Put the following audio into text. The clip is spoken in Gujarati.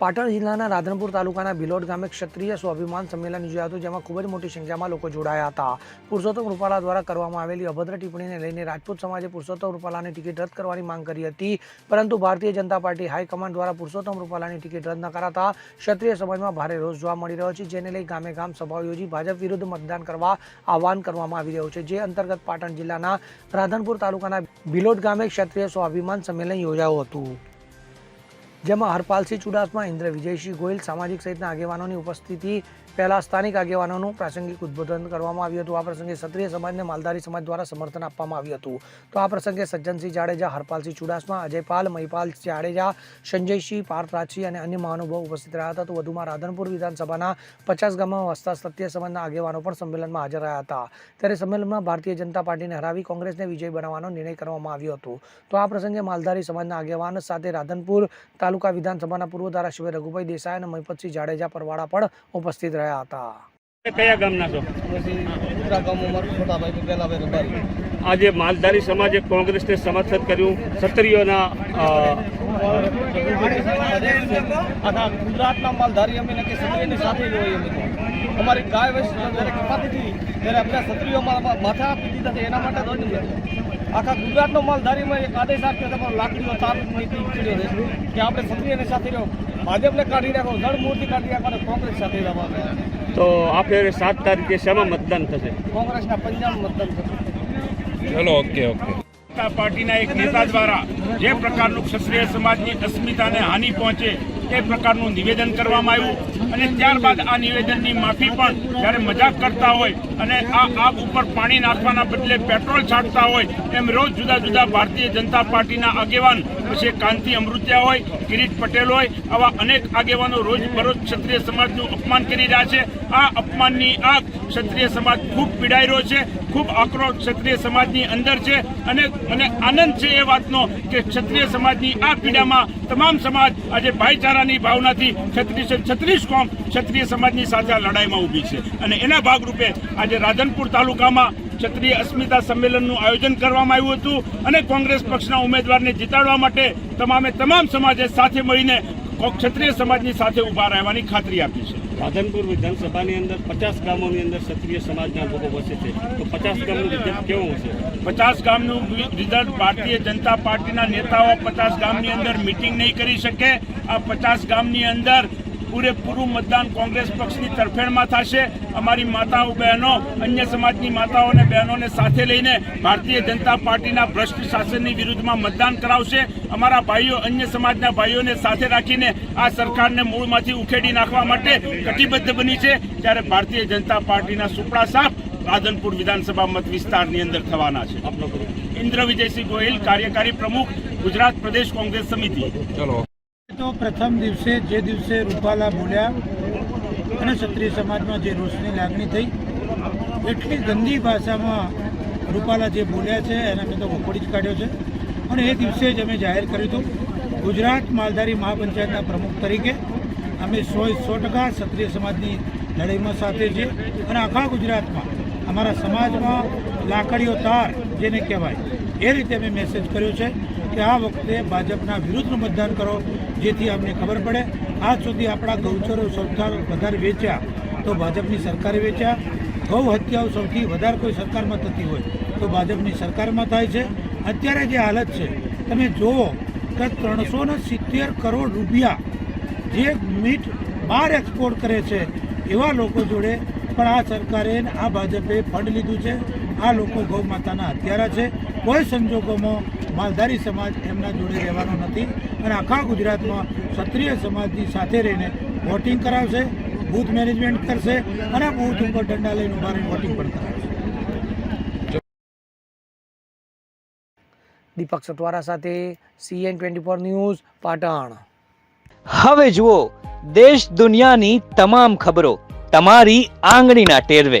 પાટણ જિલ્લાના રાધનપુર તાલુકાના ભિલોડ ગામે ક્ષત્રિય સ્વાભિમાન સંમેલન યોજાયું હતું, જેમાં ખૂબ જ મોટી સંખ્યામાં લોકો જોડાયા હતા. પુરુષોત્તમ રૂપાલા દ્વારા કરવામાં આવેલી અભદ્ર ટિપ્પણીને લઈને રાજપૂત સમાજે પુરુષોત્તમ રૂપાલાની ટિકિટ રદ કરવાની માંગ કરી હતી. પરંતુ ભારતીય જનતા પાર્ટી હાઈકમાન્ડ દ્વારા પુરુષોત્તમ રૂપાલાની ટિકિટ રદ ન કરાતા ક્ષત્રિય સમાજમાં ભારે રોષ જોવા મળી રહ્યો છે, જેને લઈ ગામે ગામ સભાઓ યોજી ભાજપ વિરુદ્ધ મતદાન કરવા આહવાન કરવામાં આવી રહ્યું છે. જે અંતર્ગત પાટણ જિલ્લાના રાધનપુર તાલુકાના ભિલોડ ગામે ક્ષત્રિય સ્વાભિમાન સંમેલન યોજાયું હતું. જેમાં હરપાલસિંહ ચુડાસમા ઇન્દ્ર વિજયસિંહ ગોયલ સામાજિક સહિતના આગેવાનોની ઉપસ્થિતિ, પહેલાં સ્થાનિક આગેવાનોનું પ્રાસંગિક ઉદ્બોધન કરવામાં આવ્યું હતું. આ પ્રસંગે ક્ષત્રિય સમાજને માલધારી સમાજ દ્વારા સમર્થન આપવામાં આવ્યું હતું. તો આ પ્રસંગે સજ્જનસિંહ જાડેજા, હરપાલસિંહ ચુડાસમા, અજયપાલ, મહિપાલ જાડેજા, સંજયસિંહ, પાર્થરાજસિંહ અને અન્ય મહાનુભાવો ઉપસ્થિત રહ્યા હતા. તો વધુમાં રાધનપુર વિધાનસભાના પચાસ ગામમાં વસતા ક્ષત્રિય સમાજના આગેવાનો પણ સંમેલનમાં હાજર રહ્યા હતા. ત્યારે સંમેલનમાં ભારતીય જનતા પાર્ટીને હરાવી કોંગ્રેસને વિજય બનાવવાનો નિર્ણય કરવામાં આવ્યો હતો. તો આ પ્રસંગે માલધારી સમાજના આગેવાન સાથે રાધનપુર તાલુકા વિધાનસભાના પૂર્વ ધારાસભ્ય રઘુભાઈ દેસાઈ અને મહિપતસિંહ જાડેજા પરવાળા પણ ઉપસ્થિત રહ્યા હતા. કયા ગામના છો? આજે માલધારી સમાજે કોંગ્રેસને સમર્થન કર્યું. ક્ષત્રિયોના આખા ગુજરાતના માલધારી અમે કે ક્ષત્રિયની સાથે જ હોય અમે અમારી ગાય વૈશ્વ જ્યારે કપાતી હતી ત્યારે આપણે ક્ષત્રિયો માથા આપી દીધા છે એના માટે જ હોય આખા ગુજરાતનો માલધારીમાં એક આદેશ આપ્યો હતો પણ લાકડીનો તાપ નીતિ ચડ્યો છે કે આપણે ક્ષત્રિયની સાથે રહ્યો. ભાજપને કાઢી નાખો જળમૂર્તિ કાઢી નાખો અને કોંગ્રેસ સાથે રહેવા તો આ ફેરે સાત તારીખે શેમાં મતદાન થશે? કોંગ્રેસના પંજાબ મતદાન થશે. ચલો ઓકે ઓકે. પાર્ટીના એક નેતા દ્વારા જે પ્રકારનું ક્ષત્રિય સમાજની અસ્મિતાને હાનિ પહોંચે તે પ્રકારનું નિવેદન કરવામાં આવ્યું અને ત્યારબાદ આ નિવેદનની માફી પણ જ્યારે મજાક કરતા હોય અને આ આગ ઉપર પાણી નાખવાના બદલે પેટ્રોલ છાંટતા હોય એમ રોજ જુદા જુદા ભારતીય જનતા પાર્ટીના આગેવાન પછી કાંતિ અમૃત્યા હોય, કિરીટ પટેલ હોય, આવા અનેક આગેવાનો રોજ બરોજ ક્ષત્રિય સમાજનું અપમાન કરી રહ્યા છે. આ અપમાનની આગ ક્ષત્રિય સમાજ ખૂબ પીડાઈ રહ્યો છે, ખૂબ આક્રોશ ક્ષત્રિય સમાજની અંદર છે અને મને આનંદ છે એ વાતનો કે ક્ષત્રિય સમાજની આ પીડામાં તમામ સમાજ આજે ભાઈચારાની ભાવનાથી છત્રીસો છત્રીસ કોમ ક્ષત્રિય સમાજની સાથે આ લડાઈમાં ઊભી છે. અને એના ભાગરૂપે આજે રાધનપુર તાલુકામાં ક્ષત્રિય અસ્મિતા સંમેલનનું આયોજન કરવામાં આવ્યું હતું અને કોંગ્રેસ પક્ષના ઉમેદવારને જીતાડવા માટે તમામે તમામ સમાજે સાથે મળીને ક્ષત્રિય સમાજની સાથે ઊભા રહેવાની ખાતરી આપી છે. રાધનપુર વિધાનસભાની અંદર પચાસ ગામોની અંદર ક્ષત્રિય સમાજના લોકો વસે છે. તો પચાસ ગામનું રિઝલ્ટ કેવું હશે? પચાસ ગામનું રિઝલ્ટ ભારતીય જનતા પાર્ટીના નેતાઓ પચાસ ગામની અંદર મિટિંગ નહીં કરી શકે. આ પચાસ ગામની અંદર પૂરેપૂરું મતદાન કોંગ્રેસ પક્ષની તરફેણમાં થશે. અમારી માતાઓ બહેનો અન્ય સમાજની માતાઓ અને બહેનોને સાથે લઈને ભારતીય જનતા પાર્ટીના ભ્રષ્ટ શાસનની વિરુદ્ધમાં મતદાન કરાવશે. અમારા ભાઈઓ અન્ય સમાજના ભાઈઓને સાથે રાખીને આ સરકારને મૂળમાંથી ઉખેડી નાખવા માટે કટિબદ્ધ બની છે. ત્યારે ભારતીય જનતા પાર્ટીના સુપડા સાફ રાધનપુર વિધાનસભા મત વિસ્તારની અંદર થવાના છે. ઇન્દ્ર વિજયસિંહ ગોહિલ કાર્યકારી પ્રમુખ ગુજરાત પ્રદેશ કોંગ્રેસ સમિતિ. ચલો. તો પ્રથમ દિવસે જે દિવસે રૂપાલા બોલ્યા અને ક્ષત્રિય સમાજમાં જે રોષની લાગણી થઈ, એટલી ગંદી ભાષામાં રૂપાલા જે બોલ્યા છે, એને મેં તો વખોડી જ કાઢ્યો છે. અને એ દિવસે જ અમે જાહેર કર્યું હતું, ગુજરાત માલધારી મહાપંચાયતના પ્રમુખ તરીકે અમે સો સો ટકા ક્ષત્રિય સમાજની લડાઈમાં સાથે છીએ અને આખા ગુજરાતમાં, અમારા સમાજમાં લાકડીઓ તાર જેને કહેવાય, એ રીતે અમે મેસેજ કર્યો છે કે આ વખતે ભાજપના વિરુદ્ધનું મતદાન કરો જેથી અમને ખબર પડે. આજ સુધી આપણા ગૌચરો સૌથી વધારે વેચ્યા તો ભાજપની સરકારે વેચ્યા. ગૌ હત્યાઓ સૌથી વધારે કોઈ સરકારમાં થતી હોય તો ભાજપની સરકારમાં થાય છે. અત્યારે જે હાલત છે, તમે જુઓ કે ત્રણસો ને સિત્તેર કરોડ રૂપિયા જે મીટ બહાર એક્સપોર્ટ કરે છે એવા લોકો જોડે પણ આ સરકારે આ ભાજપે ફંડ લીધું છે. આ લોકો ગૌ માતાના હત્યારા છે. કોઈ સંજોગોમાં માલધારી સમાજ એમના જોડે રહેવાનો નથી અને આખા ગુજરાતમાં ક્ષત્રિય સમાજની સાથે રહીને વોટિંગ કરાવશે બૂથ મેનેજમેન્ટ કરશે અને બૂથ ઉપર દંડા લઈને ઊભા રહીને વોટિંગ પણ કરાવશે. દીપક સતવારા સાથે CN twenty four news Patan. હવે જુઓ દેશ દુનિયાની તમામ ખબરો તમારી આંગળીના ટેરવે.